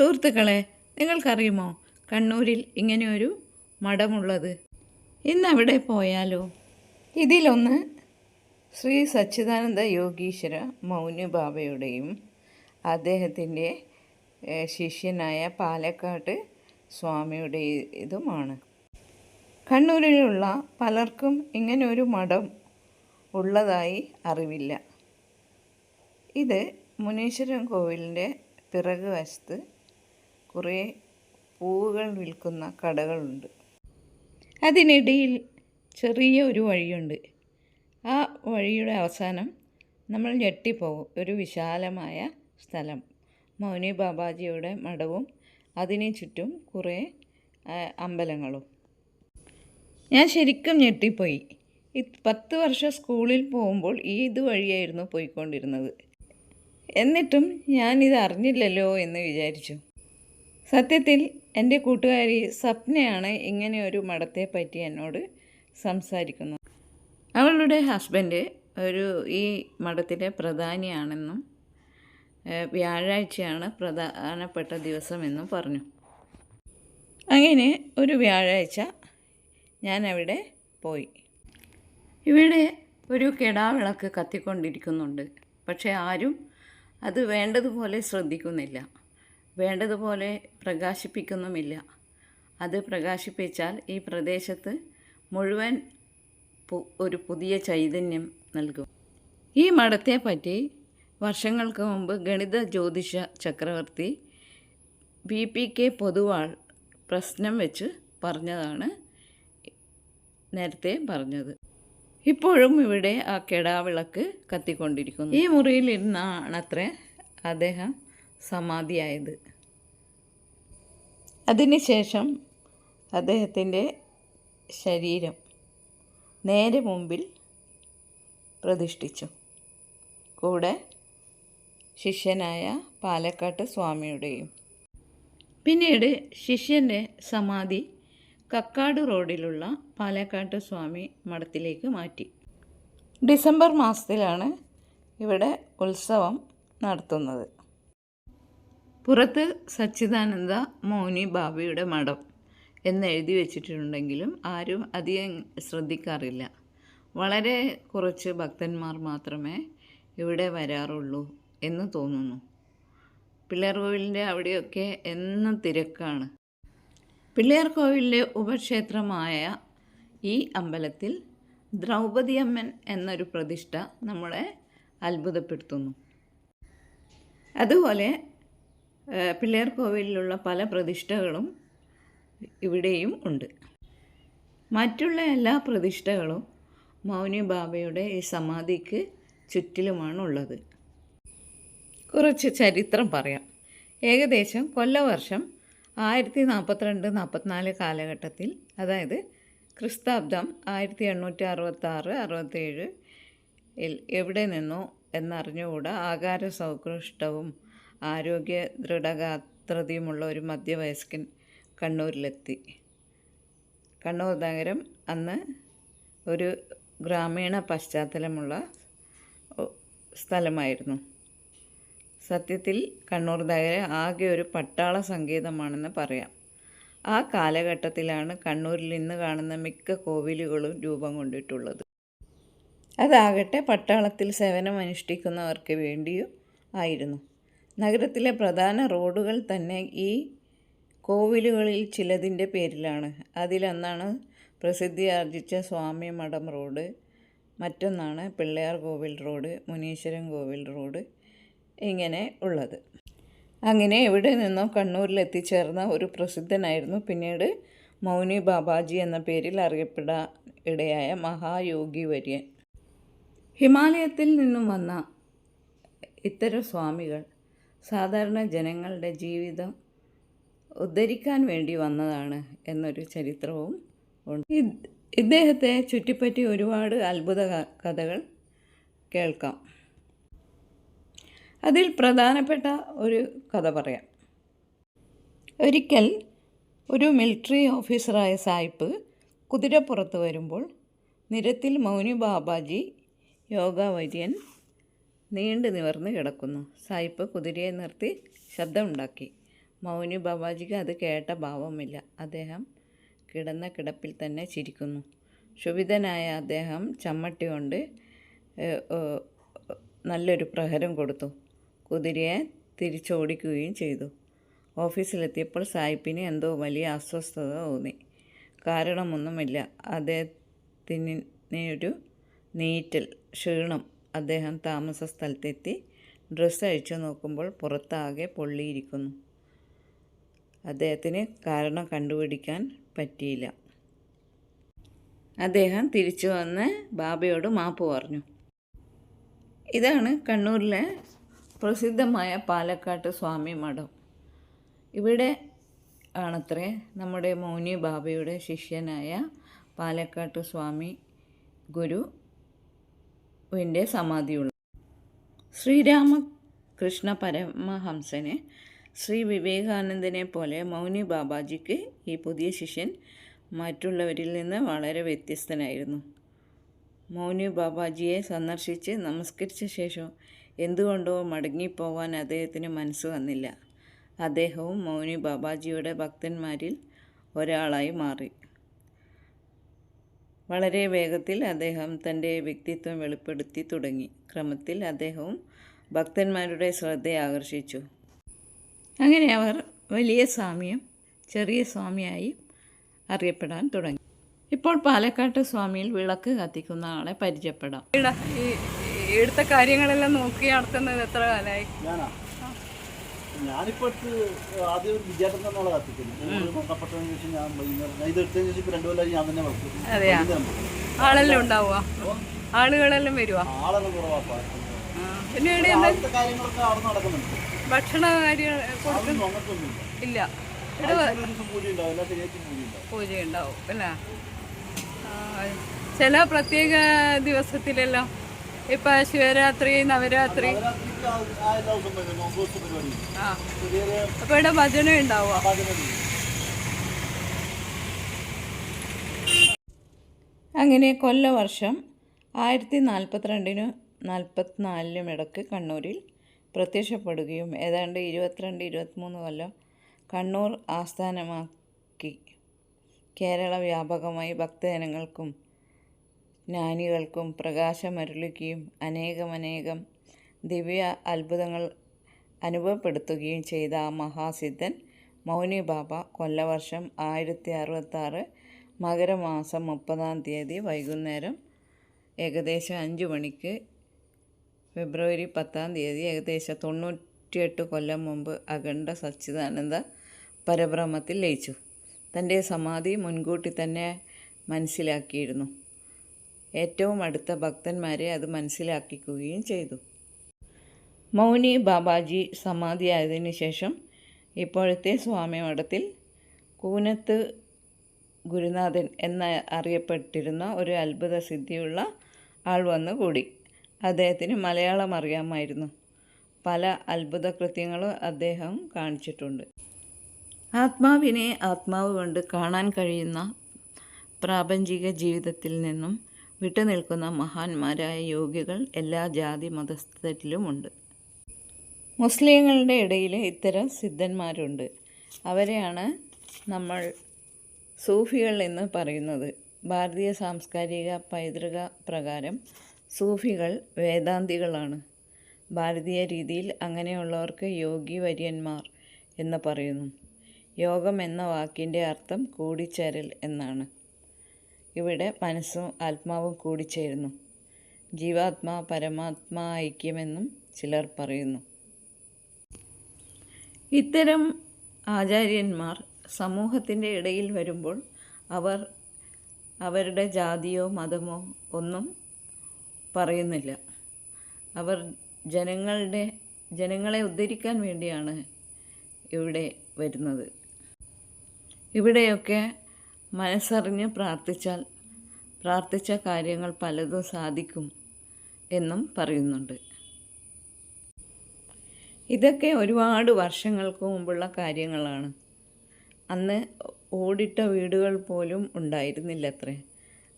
സുഹൃത്തുക്കളെ നിങ്ങൾക്കറിയുമോ? കണ്ണൂരിൽ ഇങ്ങനെയൊരു മഠമുള്ളത്. ഇന്നവിടെ പോയാലോ? ഇതിലൊന്ന് ശ്രീ സച്ചിദാനന്ദ യോഗീശ്വര മൗനി ബാബയുടെയും അദ്ദേഹത്തിന്റെ ശിഷ്യനായ പാലക്കാട്ട് സ്വാമിയുടെ ഇതുമാണ്. കണ്ണൂരിലുള്ള പലർക്കും ഇങ്ങനെ ഒരു മഠം ഉള്ളതായി അറിവില്ല. ഇത് മുനീശ്വരൻ കോവിലിന്റെ പിറകു വശത്ത് കുറേ പൂവുകൾ വിൽക്കുന്ന കടകളുണ്ട്. അതിനിടയിൽ ചെറിയ ഒരു വഴിയുണ്ട്. ആ വഴിയുടെ അവസാനം നമ്മൾ ഞെട്ടിപ്പോകും. ഒരു വിശാലമായ സ്ഥലം. മൗനി ബാബാജിയുടെ മഠവും അതിനെ ചുറ്റും കുറേ അമ്പലങ്ങളും. ഞാൻ ശരിക്കും ഞെട്ടിപ്പോയി. പത്ത് വർഷം സ്കൂളിൽ പോകുമ്പോൾ ഈ ഇതുവഴിയായിരുന്നു പോയിക്കൊണ്ടിരുന്നത്. എന്നിട്ടും ഞാനിത് അറിഞ്ഞില്ലല്ലോ എന്ന് വിചാരിച്ചു. സത്യത്തിൽ എന്റെ കൂട്ടുകാരി സ്വപ്നയാണ് ഇങ്ങനെ ഒരു മഠത്തെ പറ്റി എന്നോട് സംസാരിക്കുന്നത്. അവളുടെ ഹസ്ബൻഡ് ഒരു ഈ മഠത്തിലെ പ്രധാനിയാണെന്നും വ്യാഴാഴ്ചയാണ് പ്രധാനപ്പെട്ട ദിവസമെന്നും പറഞ്ഞു. അങ്ങനെ ഒരു വ്യാഴാഴ്ച ഞാൻ അവിടെ പോയി. ഇവിടെ ഒരു കെടാവിളക്ക് കത്തിക്കൊണ്ടിരിക്കുന്നുണ്ട്. പക്ഷേ ആരും അത് വേണ്ടതുപോലെ ശ്രദ്ധിക്കുന്നില്ല. വേണ്ടതുപോലെ പ്രകാശിപ്പിക്കുന്നുമില്ല. അത് പ്രകാശിപ്പിച്ചാൽ ഈ പ്രദേശത്ത് മുഴുവൻ ഒരു പുതിയ ചൈതന്യം നൽകും. ഈ മഠത്തെ പറ്റി വർഷങ്ങൾക്ക് മുമ്പ് ഗണിത ജ്യോതിഷ ചക്രവർത്തി ബി പി കെ പൊതുവാൾ പ്രശ്നം വെച്ച് പറഞ്ഞതാണ് നേരത്തെ പറഞ്ഞത്. ഇപ്പോഴും ഇവിടെ ആ കെടാവിളക്ക് കത്തിക്കൊണ്ടിരിക്കുന്നു. ഈ മുറിയിലിരുന്നാണത്രേ അദ്ദേഹം സമാധിയായത്. അതിനുശേഷം അദ്ദേഹത്തിന്റെ ശരീരം നേരെ മുമ്പിൽ പ്രതിഷ്ഠിച്ചു. കൂടെ ശിഷ്യനായ പാലക്കാട്ട് സ്വാമിയുടെയും. പിന്നീട് ശിഷ്യന്റെ സമാധി കക്കാട് റോഡിലുള്ള പാലക്കാട്ട് സ്വാമി മഠത്തിലേക്ക് മാറ്റി. ഡിസംബർ മാസത്തിലാണ് ഇവിടെ ഉത്സവം നടത്തുന്നത്. പുറത്ത് സച്ചിദാനന്ദ മൗനി ബാബയുടെ മഠം എന്ന് എഴുതി വെച്ചിട്ടുണ്ടെങ്കിലും ആരും അധികം ശ്രദ്ധിക്കാറില്ല. വളരെ കുറച്ച് ഭക്തന്മാർ മാത്രമേ ഇവിടെ വരാറുള്ളൂ എന്ന് തോന്നുന്നു. പിള്ളേർകോവിലിന്റെ അവിടെയൊക്കെ എന്നും തിരക്കാണ്. പിള്ളേർകോവിലിന്റെ ഉപക്ഷേത്രമായ ഈ അമ്പലത്തിൽ ദ്രൗപദി അമ്മൻ എന്നൊരു പ്രതിഷ്ഠ നമ്മളെ അത്ഭുതപ്പെടുത്തുന്നു. അതുപോലെ ഏഹ്, പിള്ളേർകോവിലിലുള്ള പല പ്രതിഷ്ഠകളും ഇവിടെയും ഉണ്ട്. മറ്റുള്ള എല്ലാ പ്രതിഷ്ഠകളും മൗനി ബാബയുടെ ഈ സമാധിക്ക് ചുറ്റിലുമാണുള്ളത്. കുറച്ച് ചരിത്രം പറയാം. ഏകദേശം കൊല്ലവർഷം ആയിരത്തി നാൽപ്പത്തിരണ്ട് നാൽപ്പത്തിനാല് കാലഘട്ടത്തിൽ അതായത് ക്രിസ്താബ്ദം ആയിരത്തി എണ്ണൂറ്റി അറുപത്താറ് അറുപത്തേഴ് എവിടെ നിന്നോ എന്നറിഞ്ഞുകൂടാ ആകാര സൗകൃഷ്ടവും ആരോഗ്യ ദൃഢഗാത്രതയുമുള്ള ഒരു മധ്യവയസ്കൻ കണ്ണൂരിലെത്തി. കണ്ണൂർ നഗരം അന്ന് ഒരു ഗ്രാമീണ പശ്ചാത്തലമുള്ള സ്ഥലമായിരുന്നു. സത്യത്തിൽ കണ്ണൂർ നഗരം ആകെ ഒരു പട്ടാള സംഗീതമാണെന്ന് പറയാം. ആ കാലഘട്ടത്തിലാണ് കണ്ണൂരിൽ ഇന്ന് കാണുന്ന മിക്ക കോവിലുകളും രൂപം കൊണ്ടിട്ടുള്ളത്. അതാകട്ടെ പട്ടാളത്തിൽ സേവനമനുഷ്ഠിക്കുന്നവർക്ക് വേണ്ടിയും ആയിരുന്നു. നഗരത്തിലെ പ്രധാന റോഡുകൾ തന്നെ ഈ കോവിലുകളിൽ ചിലതിന്റെ പേരിലാണ്. അതിലൊന്നാണ് പ്രസിദ്ധിയാർജിച്ച സ്വാമി മഠം റോഡ്. മറ്റൊന്നാണ് പിള്ളയാർ കോവിൽ റോഡ് മുനീശ്വരൻ കോവിൽ റോഡ് ഇങ്ങനെ ഉള്ളത്. അങ്ങനെ എവിടെ നിന്നോ കണ്ണൂരിൽ എത്തിച്ചേർന്ന ഒരു പ്രസിദ്ധനായിരുന്നു പിന്നീട് മൗനി ബാബാജി എന്ന പേരിൽ അറിയപ്പെടാൻ ഇടയായ മഹായോഗി വര്യൻ ഹിമാലയത്തിൽ നിന്നും വന്ന ഇത്തരം സ്വാമികൾ സാധാരണ ജനങ്ങളുടെ ജീവിതം ഉദ്ധരിക്കാൻ വേണ്ടി വന്നതാണ് എന്നൊരു ചരിത്രവും ഉണ്ട്. ഇദ്ദേഹത്തെ ചുറ്റിപ്പറ്റി ഒരുപാട് അത്ഭുത കഥകൾ കേൾക്കാം. അതിൽ പ്രധാനപ്പെട്ട ഒരു കഥ പറയാം. ഒരിക്കൽ ഒരു മിലിറ്ററി ഓഫീസറായ സായിപ്പ് കുതിരപ്പുറത്ത് വരുമ്പോൾ നിരത്തിൽ മൗനി ബാബാജി യോഗാവര്യൻ നീണ്ടു നിവർന്ന് കിടക്കുന്നു. സായിപ്പ് കുതിരയെ നിർത്തി ശബ്ദമുണ്ടാക്കി. മൗനി ബാബാജിക്ക് അത് കേട്ട ഭാവമില്ല അദ്ദേഹം കിടന്ന കിടപ്പിൽ തന്നെ ചിരിക്കുന്നു. ക്ഷുഭിതനായ അദ്ദേഹം ചമ്മട്ടി കൊണ്ട് നല്ലൊരു പ്രഹരം കൊടുത്തു. കുതിരയെ തിരിച്ചോടിക്കുകയും ചെയ്തു. ഓഫീസിലെത്തിയപ്പോൾ സായിപ്പിന് എന്തോ വലിയ അസ്വസ്ഥത തോന്നി. കാരണമൊന്നുമില്ല. അദ്ദേഹത്തിന് ഒരു നീറ്റൽ ക്ഷീണം അദ്ദേഹം താമസ സ്ഥലത്തെത്തി ഡ്രസ്സ് അഴിച്ചു നോക്കുമ്പോൾ പുറത്താകെ പൊള്ളിയിരിക്കുന്നു. അദ്ദേഹത്തിന് കാരണം കണ്ടുപിടിക്കാൻ പറ്റിയില്ല. അദ്ദേഹം തിരിച്ചു വന്ന് ബാബയോട് മാപ്പ് പറഞ്ഞു. ഇതാണ് കണ്ണൂരിലെ പ്രസിദ്ധമായ പാലക്കാട്ട് സ്വാമി മഠം. ഇവിടെ ആണത്രേ നമ്മുടെ മൗനി ബാബയുടെ ശിഷ്യനായ പാലക്കാട്ട് സ്വാമി ഗുരുവിന്റെ സമാധിയുള്ള. ശ്രീരാമകൃഷ്ണ പരമഹംസന് ശ്രീ വിവേകാനന്ദനെ പോലെ മൗനി ബാബാജിക്ക് ഈ പുതിയ ശിഷ്യൻ മറ്റുള്ളവരിൽ നിന്ന് വളരെ വ്യത്യസ്തനായിരുന്നു. മൗനി ബാബാജിയെ സന്ദർശിച്ച് നമസ്കരിച്ച ശേഷം എന്തുകൊണ്ടോ മടങ്ങിപ്പോവാൻ അദ്ദേഹത്തിന് മനസ്സ് വന്നില്ല. അദ്ദേഹവും മൗനി ബാബാജിയുടെ ഭക്തന്മാരിൽ ഒരാളായി മാറി. വളരെ വേഗത്തിൽ അദ്ദേഹം തന്റെ വ്യക്തിത്വം വെളിപ്പെടുത്തി തുടങ്ങി. ക്രമത്തിൽ അദ്ദേഹവും ഭക്തന്മാരുടെ ശ്രദ്ധയെ ആകർഷിച്ചു. അങ്ങനെ അവർ വലിയ സ്വാമിയും ചെറിയ സ്വാമിയായി അറിയപ്പെടാൻ തുടങ്ങി. ഇപ്പോൾ പാലക്കാട്ട് സ്വാമിയിൽ വിളക്ക് കത്തിക്കുന്ന ആളെ പരിചയപ്പെടാം. ഇവിടെ ഈ ഈ എടുത്ത കാര്യങ്ങളെല്ലാം നോക്കി നടത്തുന്നത് എത്ര കാലമായി? ഞാനാ ഞാനിപ്പോ ആദ്യം ഒരു വിദ്യാർത്ഥി എന്നുള്ള കത്തിക്കുന്നത് മരണപ്പെട്ടതിന് ശേഷം ഞാൻ വൈകുന്നേരം ഇത് എടുത്തതിന് ശേഷം ഇപ്പൊ രണ്ടു കൊല്ലം ഞാൻ തന്നെ വളർത്തും ആളെല്ലാം ഉണ്ടാവുക ആളുകളെല്ലാം വരുവാ? ആളെല്ലാം കുറവാ. പിന്നെ കാര്യങ്ങളൊക്കെ അവിടെ നടക്കുന്നുണ്ട്. ഭക്ഷണ കാര്യം ഇല്ല. പൂജ ഉണ്ടാവും. അല്ലേ? ചില പ്രത്യേക ദിവസത്തിലെല്ലാം ഇപ്പൊ ശിവരാത്രി നവരാത്രി. അപ്പൊ ഇവിടെ ഭജന ഉണ്ടാവുക പാചകം അങ്ങനെ കൊല്ലവർഷം ആയിരത്തി നാൽപ്പത്തിരണ്ടിനും നാൽപ്പത്തിനാലിനും ഇടയ്ക്ക് കണ്ണൂരിൽ പ്രത്യക്ഷപ്പെടുകയും ഏതാണ്ട് ഇരുപത്തിരണ്ട് ഇരുപത്തിമൂന്ന് കൊല്ലം കണ്ണൂർ ആസ്ഥാനമാക്കി. കേരള വ്യാപകമായി ഭക്തജനങ്ങൾക്കും ജ്ഞാനികൾക്കും പ്രകാശമരുളിക്കുകയും അനേകമനേകം ദിവ്യ അത്ഭുതങ്ങൾ അനുഭവപ്പെടുത്തുകയും ചെയ്ത മഹാസിദ്ധൻ മൗനി ബാബ കൊല്ലവർഷം ആയിരത്തി അറുപത്താറ് മകരമാസം മുപ്പതാം തീയതി വൈകുന്നേരം ഏകദേശം അഞ്ച് മണിക്ക് ഫെബ്രുവരി പത്താം തീയതി ഏകദേശം തൊണ്ണൂറ്റിയെട്ട് കൊല്ലം മുമ്പ് അഖണ്ഡ സച്ചിദാനന്ദ പരബ്രഹ്മത്തിൽ ലയിച്ചു. തന്റെ സമാധി മുൻകൂട്ടി തന്നെ മനസ്സിലാക്കിയിരുന്നു. ഏറ്റവും അടുത്ത ഭക്തന്മാരെ അത് മനസ്സിലാക്കിക്കുകയും ചെയ്തു. മൗനി ബാബാജി സമാധിയായതിനു ശേഷം ഇപ്പോഴത്തെ സ്വാമി മഠത്തിൽ കൂനത്ത് ഗുരുനാഥൻ എന്ന അറിയപ്പെട്ടിരുന്ന ഒരു അത്ഭുത സിദ്ധിയുള്ള ആൾ വന്നു കൂടി. അദ്ദേഹത്തിന് മലയാളം അറിയാമായിരുന്നു. പല അത്ഭുത കൃത്യങ്ങളും അദ്ദേഹം കാണിച്ചിട്ടുണ്ട്. ആത്മാവിനെ ആത്മാവ് കൊണ്ട് കാണാൻ കഴിയുന്ന പ്രാപഞ്ചിക ജീവിതത്തിൽ നിന്നും വിട്ടുനിൽക്കുന്ന മഹാന്മാരായ യോഗികൾ എല്ലാ ജാതി മതസ്ഥരിലുമുണ്ട്. മുസ്ലിങ്ങളുടെ ഇടയിൽ ഇത്തരം സിദ്ധന്മാരുണ്ട്. അവരെയാണ് നമ്മൾ സൂഫികൾ എന്ന് പറയുന്നത്. ഭാരതീയ സാംസ്കാരിക പൈതൃക പ്രകാരം സൂഫികൾ വേദാന്തികളാണ്. ഭാരതീയ രീതിയിൽ അങ്ങനെയുള്ളവർക്ക് യോഗി വര്യന്മാർ എന്ന് പറയുന്നു. യോഗം എന്ന വാക്കിന്റെ അർത്ഥം കൂടിച്ചേരൽ എന്നാണ്. ഇവിടെ മനസ്സും ആത്മാവും കൂടിച്ചേരുന്നു. ജീവാത്മാ പരമാത്മാ ഐക്യമെന്നും ചിലർ പറയുന്നു. ഇത്തരം ആചാര്യന്മാർ സമൂഹത്തിന്റെ ഇടയിൽ വരുമ്പോൾ അവർ അവരുടെ ജാതിയോ മതമോ ഒന്നും പറയുന്നില്ല. അവർ ജനങ്ങളുടെ ജനങ്ങളെ ഉദ്ധരിക്കാൻ വേണ്ടിയാണ് ഇവിടെ വരുന്നത്. ഇവിടെയൊക്കെ മനസ്സറിഞ്ഞ് പ്രാർത്ഥിച്ചാൽ പ്രാർത്ഥിച്ച കാര്യങ്ങൾ പലതും സാധിക്കും എന്നും പറയുന്നുണ്ട്. ഇതൊക്കെ ഒരുപാട് വർഷങ്ങൾക്ക് മുമ്പുള്ള കാര്യങ്ങളാണ്. അന്ന് ഓടിട്ട വീടുകൾ പോലും ഉണ്ടായിരുന്നില്ല അത്രേ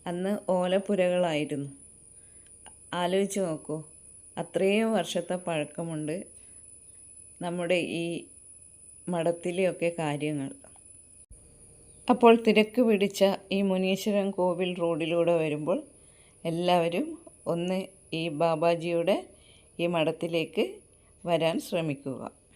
അന്ന് ഓലപ്പുരകളായിരുന്നു. ആലോചിച്ച് നോക്കൂ അത്രയും വർഷത്തെ പഴക്കമുണ്ട് നമ്മുടെ ഈ മഠത്തിലെയൊക്കെ കാര്യങ്ങൾ. അപ്പോൾ തിരക്ക് പിടിച്ച ഈ മുനീശ്വരൻ കോവിൽ റോഡിലൂടെ വരുമ്പോൾ എല്ലാവരും ഒന്ന് ഈ ബാബാജിയുടെ ഈ മഠത്തിലേക്ക് വരാൻ ശ്രമിക്കുക.